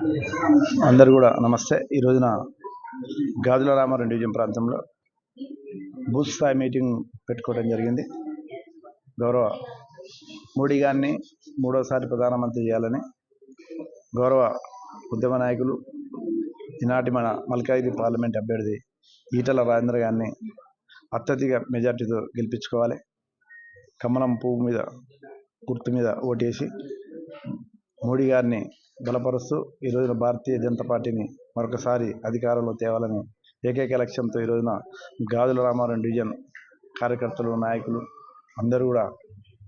అందరు కూడా నమస్తే. ఈ రోజున గాజుల రామారావు డివిజన్ ప్రాంతంలో బూత్ స్థాయి మీటింగ్ పెట్టుకోవడం జరిగింది. గౌరవ మోడీ గారిని మూడోసారి ప్రధానమంత్రి చేయాలని గౌరవ ఉద్యమ నాయకులు ఈనాటి మన మల్కాయిది పార్లమెంట్ అభ్యర్థి ఈటల రాజేంద్ర గారిని అత్యధిక మెజార్టీతో గెలిపించుకోవాలి. కమలం పువ్వు మీద గుర్తు మీద ఓటేసి మోడీ గారిని బలపరుస్తూ ఈ రోజున భారతీయ జనతా పార్టీని మరొకసారి అధికారంలో తేవాలని ఏకైక లక్ష్యంతో ఈ రోజున గాజుల రామారావు డివిజన్ కార్యకర్తలు నాయకులు అందరూ కూడా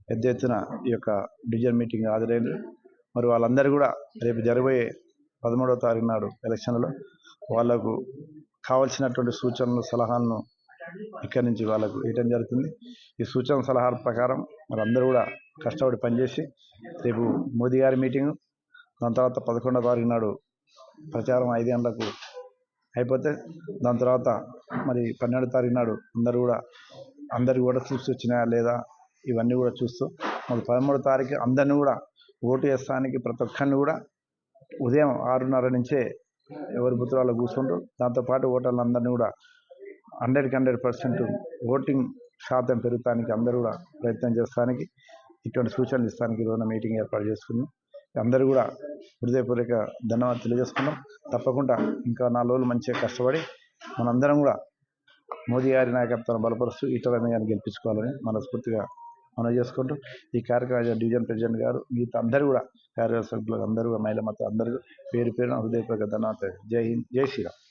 పెద్ద ఎత్తున ఈ యొక్క డివిజన్ మీటింగ్ హాజరైంది మరి వాళ్ళందరూ కూడా రేపు జరగబోయే పదమూడవ తారీఖు నాడు ఎలక్షన్లో వాళ్ళకు కావలసినటువంటి సూచనలు సలహాలను ఇక్కడి నుంచి వాళ్ళకు ఇవ్వడం జరుగుతుంది. ఈ సూచన సలహాల ప్రకారం మరి అందరూ కూడా కష్టపడి పనిచేసి రేపు మోదీ గారి మీటింగు దాని తర్వాత పదకొండవ తారీఖు నాడు ప్రచారం ఐదు గంటలకు అయిపోతే దాని తర్వాత మరి పన్నెండు తారీఖు నాడు అందరు కూడా అందరు కూడా చూసి వచ్చినాయా లేదా ఇవన్నీ కూడా చూస్తూ మరి పదమూడో తారీఖు అందరిని కూడా ఓటు వేస్తానికి ప్రతి ఒక్కరిని కూడా ఉదయం ఆరున్నర నుంచే ఎవరి బుత్రాల్లో కూర్చుంటూ దాంతోపాటు ఓటర్లందరినీ కూడా హండ్రెడ్కి హండ్రెడ్ పర్సెంట్ ఓటింగ్ శాతం పెరుగుతానికి అందరూ కూడా ప్రయత్నం చేస్తానికి ఇటువంటి సూచనలు ఇస్తానికి ఈరోజు మీటింగ్ ఏర్పాటు చేసుకున్నాం. అందరూ కూడా హృదయపూర్వక ధన్యవాదాలు తెలియజేసుకున్నాం తప్పకుండా ఇంకా నాలుగు రోజులు మంచిగా కష్టపడి మనందరం కూడా మోదీ గారి నాయకత్వాన్ని బలపరుస్తూ ఇతర గారిని గెలిపించుకోవాలని మనస్ఫూర్తిగా మనం చేసుకుంటూ ఈ కార్యక్రమం డివిజన్ ప్రెసిడెంట్ గారు మిగతా అందరూ కూడా కార్యదర్శకులు అందరూ మహిళ మొత్తం అందరూ పేరు పేరున హృదయపూర్వక ధన్యవాదాలు. జై హింద్ జై శ్రీరామ్.